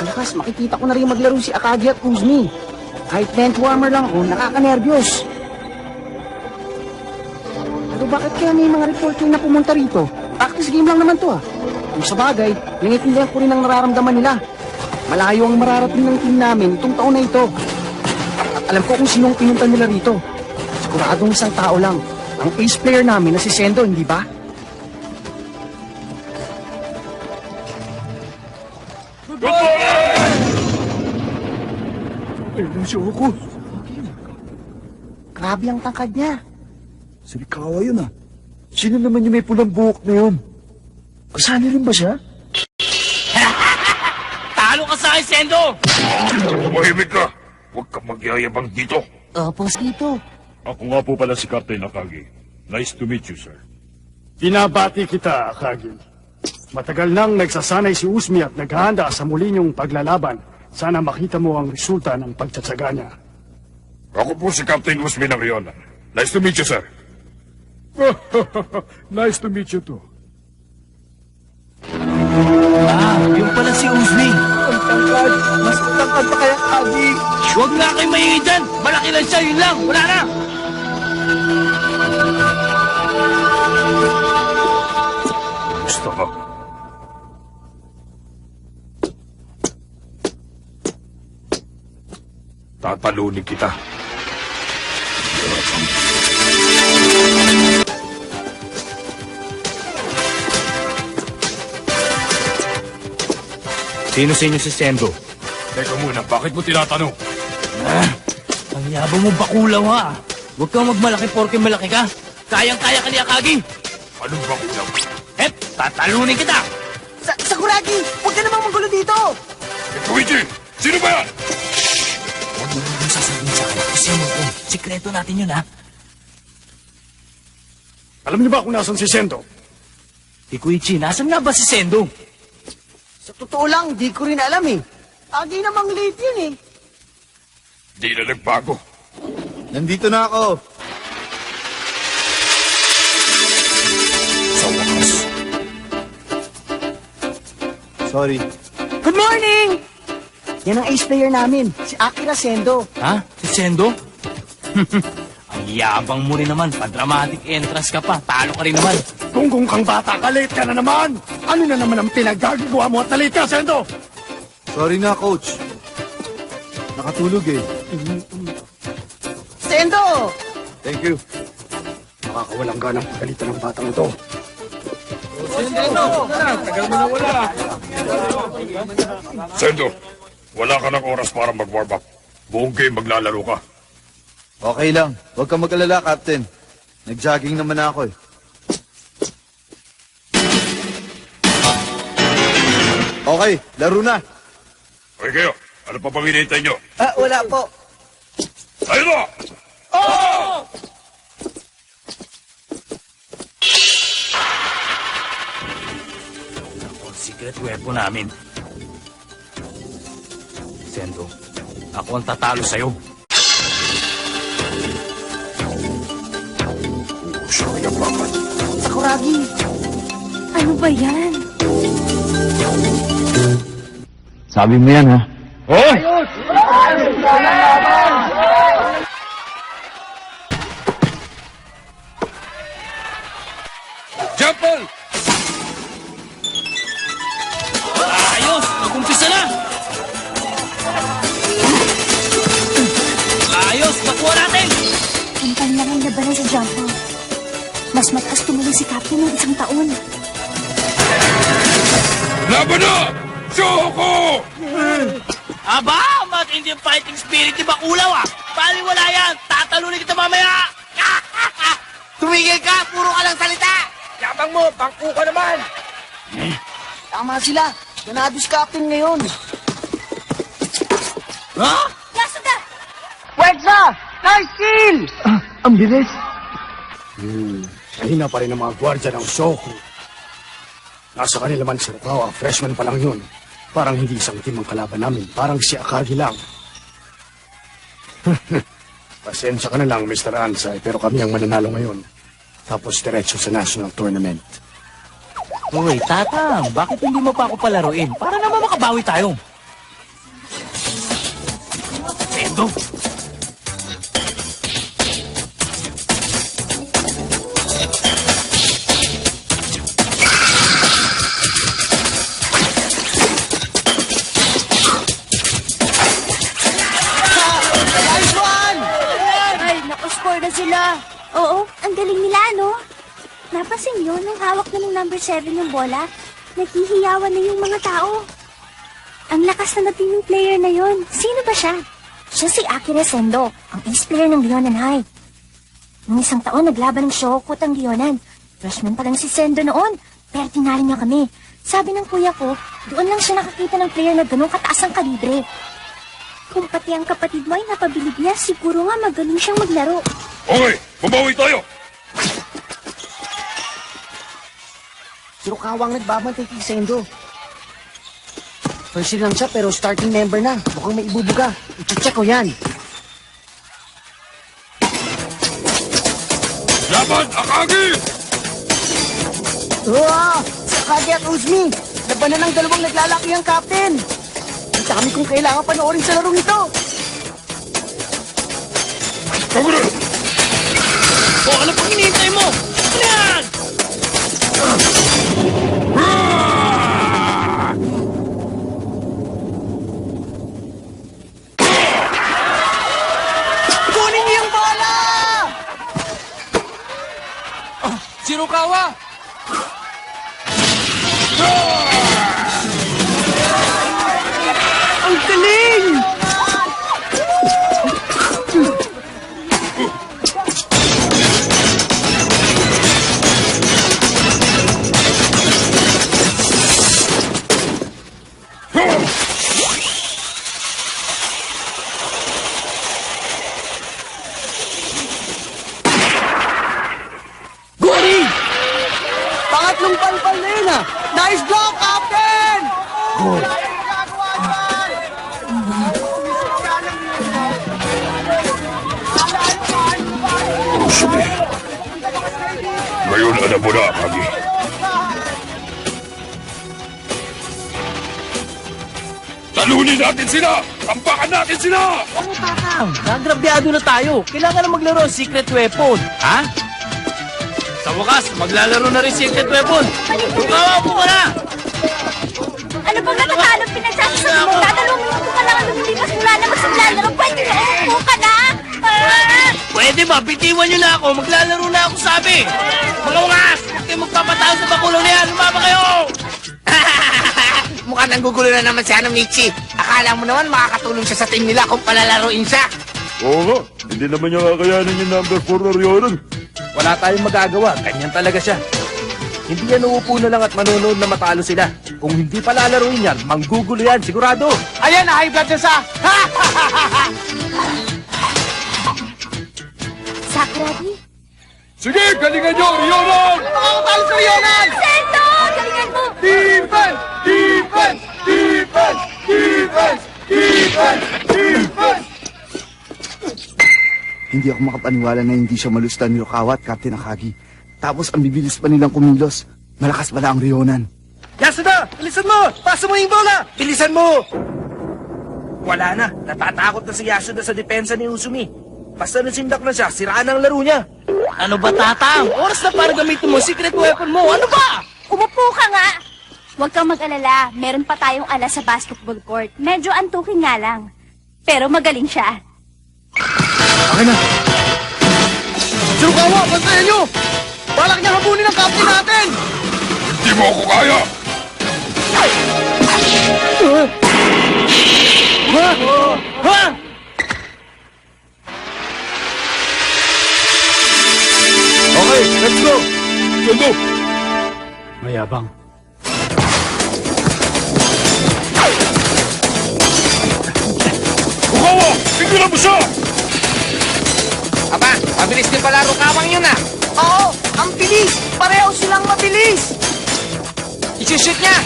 Lakas, makikita ko na rin maglaro si Akagi at Uzmi. Kahit bench warmer lang ako, nakakanerbiyos. Pero bakit kaya may mga reporter na pumunta rito? Practice game lang naman to ah. Kung sa bagay, nangitindihan ko rin ang nararamdaman nila. Malayo ang mararating ng team namin itong taon na ito. At alam ko kung sinong pinunta nila rito. Siguradong isang tao lang. Ang ace player namin na si Sendo, hindi ba? Ayun si Oko. Grabe ang tangkad niya. Salikawa yun ah. Sino naman yung may pulang buhok na yun? Kasali rin ba siya? Talo ka sa akin, Sendo! Tumahimik ka! Huwag kang magyayabang dito! Opo, dito. Ako nga po pala si Captain Akagi. Nice to meet you, sir. Binabati kita, Akagi. Matagal nang nagsasanay si Usmi at naghahanda sa muli niyong paglalaban. Sana makita mo ang resulta ng pagtsatsaga niya. Ako po si Captain Usmi ng Rion. Nice to meet you, sir. nice to meet you too. Ah, yung pala si Uzmi. Ang tangkad! Mas matangkad pa kaya Agi! Huwag nga kayo dyan. Malaki lang siya, yun lang. Wala na. Gusto ka? Tatalunin kita. Sino sa inyo si Sendo? Teka muna, bakit mo tinatanong? Ang yabang mo bakulaw ha. Huwag kang magmalaki porke malaki ka. Kayang-kaya ka ni Akagi. Anong bakulaw? Hep, tatalunin kita. Sa Sakuragi, huwag ka namang magulo dito. Eh, Luigi! Sino ba yan? Nang sasabihin sa akin. Kasi mo ko. Sikreto natin yun ha. Alam niyo ba kung nasan si Sendo? Ikuichi, nasan nga ba si Sendo? Sa totoo lang, di ko rin alam eh. Agi namang late yun eh. Di na nagbago. Nandito na ako! Sa wakas. Sorry. Good morning! Yan ang ace player namin, si Akira Sendo. Ha? Si Sendo? Ang yabang mo rin naman. Pa-dramatic entrance ka pa. Talo ka rin naman. Gunggong kang bata ka, late ka na naman! Ano na naman ang pinagagagawa mo at nalate ka, Sendo? Sorry na, coach. Nakatulog eh. Sendo! Thank you. Nakakawalang ganang pagalitan ng batang ito. Sendo, wala ka ng oras para mag-warm up. Buong game maglalaro ka. Okay lang. Huwag kang mag-alala, Captain. Nag-jogging naman ako eh. Okay, laro na. Okay kayo, ano pa bang hinihintay nyo? Ah, wala po. Tayo na! Ang secret weapon namin. Sendo, ako ang tatalo sa'yo. Sakuragi, Ano ba yan? Sabi mo yan, ha? Jump ball! Panlangay na ba sa jumper? Mas mataas tumuloy si Captain ng isang taon. Laban na! Shoko! Aba! Matindi yung fighting spirit ni Bakulaw ah! Bali wala yan! Tatalunin kita mamaya! tumigil ka! Puro ka lang salita! Yabang mo! Bangko ka naman! Tama sila. Ganado si Captain ngayon. Ha? Yasuda! Wedza! Nice kill! Ang bilis! Kahina pa rin ang mga gwardya ng Shoku. Nasa kanila man si Rukawa, freshman pa lang yun. Parang hindi isang team ang kalaban namin. Parang si Akagi lang. Pasensya ka na lang, Mr. Ansay, pero kami ang mananalo ngayon. Tapos diretso sa national tournament. Uy, Tatang, bakit hindi mo pa ako palaruin? Para naman makabawi tayo. to? Napasin yun, nung hawak na ng number 7 yung bola, naghihiyawan na yung mga tao. Ang lakas na nating player na yon. Sino ba siya? Siya si Akira Sendo, ang ace player ng Leonan High. Nung isang taon, naglaban ng Shokut ang Leonan. Freshman pa lang si Sendo noon, pero tinali niya kami. Sabi ng kuya ko, doon lang siya nakakita ng player na ganun kataas ang kalibre. Kung pati ang kapatid mo ay napabilib niya, siguro nga magaling siyang maglaro. Okay, bumawi tayo. Si Rukawa ang nagbabantay kay Sendo. First year lang siya pero starting member na. Mukhang may ibubuga. I-check ko yan. Laban, Akagi! Wow! Sakagi at Uzmi! Labanan ng dalawang naglalaki ang captain! Ang dami kong kailangan panoorin sa larong ito! Kagunan! O, ano pang hinihintay mo? Ano Alam mo na, Akagi. Talunin natin sila! Tampakan natin sila! Nagrabyado na tayo. Kailangan na maglaro ang secret weapon. Ha? Sa wakas, maglalaro na rin secret weapon. Rukawa po ka na! Ano bang natatalo pinagsasasabi mo? Dadalawang minuto ka lang ang lumilipas mula na magsimlalaro. Pwede na umupo ka na! Pwede ba? Bitiwan nyo na ako. Maglalaro na ako sabi. Mga wakas! Huwag kayo magpapatao sa bakulong na yan. Lumaba kayo! Mukhang nanggugulo na naman si ano, Michi. Akala mo naman makakatulong siya sa team nila kung palalaruin siya. Oo nga, hindi naman niya kakayanin yung number 4 na Rionan. Wala tayong magagawa. Ganyan talaga siya. Hindi yan uupo na lang at manonood na matalo sila. Kung hindi pa lalaruin yan, manggugulo yan, sigurado. Ayan, na high blood na sa... Sakuragi? Sige, galingan nyo, Rionan! Makakatalo sa Rionan! Sento! Galingan mo! Defense! Defense! Defense! Defense! Defense! Defense! Hindi ako makapaniwala na hindi siya malustan ni Rukawa at Captain Akagi. Tapos ang bibilis pa nilang kumilos. Malakas pala ang Rionan. Yasuda! Bilisan mo! Pasa mo yung bola! Bilisan mo! Wala na. Natatakot na si Yasuda sa depensa ni Usumi. Basta nasindak na siya, siraan ang laro niya. Ano ba, Tatang? Oras na para gamitin mo secret weapon mo. Ano ba? Umupo ka nga! Huwag kang mag-alala. Meron pa tayong alas sa basketball court. Medyo antukin nga lang. Pero magaling siya. Akin na! Si Rukawa, bantayan nyo! Balak niya habunin ang captain natin! Hindi mo ako kaya! Ha? Okay, let's go! Sendo! Mayabang. Rukawa! Tingnan mo siya! Aba, mabilis din pala rukawang yun ah. Oo, ang bilis! Pareho silang mabilis! Isushoot niya.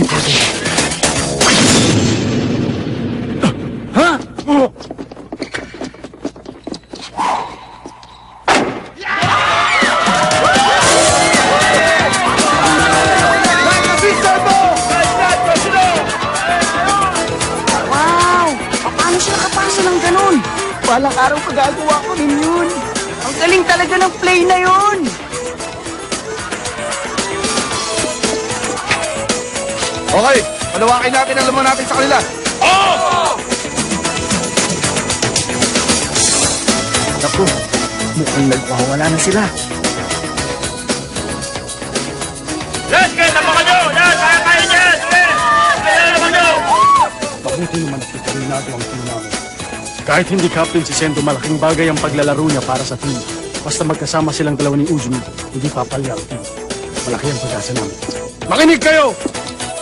Wow! Paano Balang araw pagagawa ko rin yun. Ang galing talaga ng play na yun. Okay, palawakin natin ang laman natin sa kanila. Naku, mukhang nagpahawala na sila. Yes, kaya tapakan nyo! Yan, kaya kaya dyan! Kaya naman nyo! Mabuti naman at determinado ang team namin. Kahit hindi captain si Sendo, malaking bagay ang paglalaro niya para sa team. Basta magkasama silang dalawa ni Uzumi, hindi papalya ang team. Malaki ang pag-asa namin. Makinig kayo!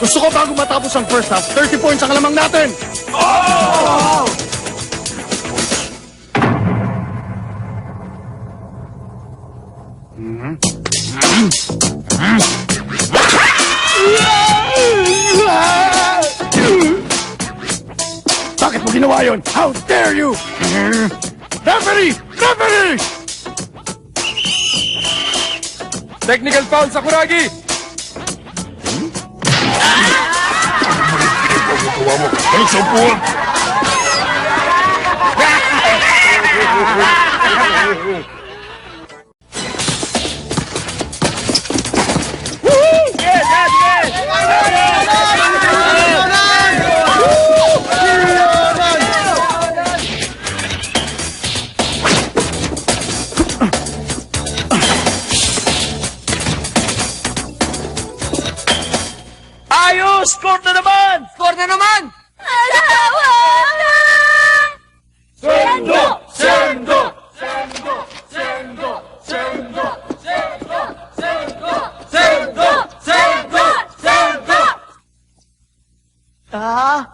Gusto ko bago matapos ang first half, 30 points ang alamang natin! Bakit ginawa yun? How dare you! Referee! Referee! Technical foul sa Kuragi! Tuwa mo. Ay, Score na naman! Score na naman! Alawa na! Sendo! Sendo! Sendo! Sendo! Sendo! Ah?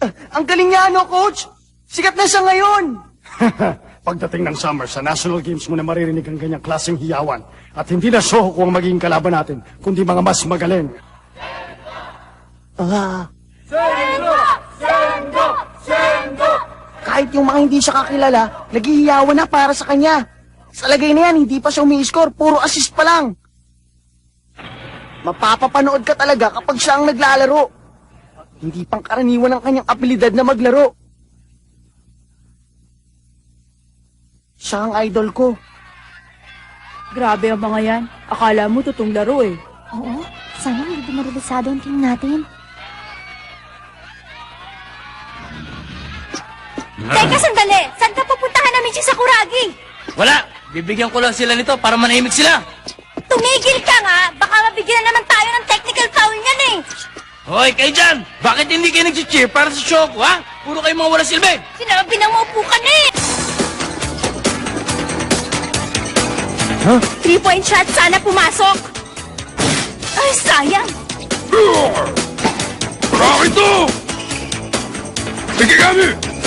Ah, ang galing niya, no, coach? Sikat na siya ngayon. Pagdating ng summer, sa national games mo na maririnig ang ganyang klaseng hiyawan. At hindi na Soho ang magiging kalaban natin, kundi mga mas magaling. Ah. Kahit yung mga hindi siya kakilala, naghihiyawan na para sa kanya. Sa lagay na yan, hindi pa siya umi-score, puro assist pa lang. Mapapapanood ka talaga kapag siya ang naglalaro. Hindi pang karaniwan ang kanyang abilidad na maglaro. Siya ang idol ko. Grabe ang mga yan. Akala mo tutong laro eh. Oo, sana hindi dumarabasado ang team natin. Teka, sandali! Saan ka pupuntahan namin si Sakuragi? Wala! Bibigyan ko lang sila nito para manahimik sila! Tumigil ka nga! Baka mabigyan na naman tayo ng technical foul niyan eh! Hoy, kayo dyan! Bakit hindi kayo nag-cheer para sa Shoko, ha? Puro kayo mga wala silbi! Sinabi na maupo ka na eh! Three-point shot sana pumasok! Ay, sayang! Bakit to? Sige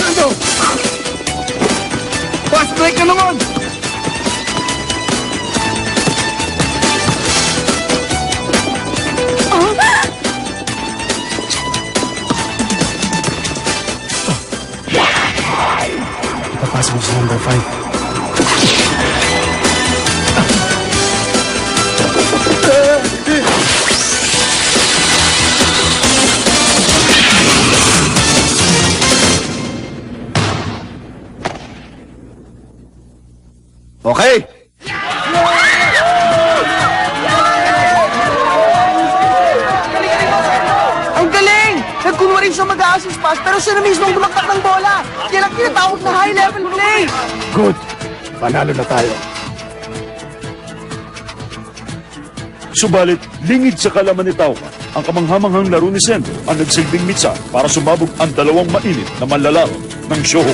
Sendo! Fast break ka naman! Papasok sa number 5. Nagkunwari siya mag-assist pass, pero siya na mismo ang lumaktak ng bola. Yan ang tinatawag na high-level play. Good. Panalo na tayo. Subalit, lingid sa kalaman ni Tauka, ang kamanghamanghang laro ni Sendo ang nagsilbing mitsa para sumabog ang dalawang mainit na manlalaro ng Shoho.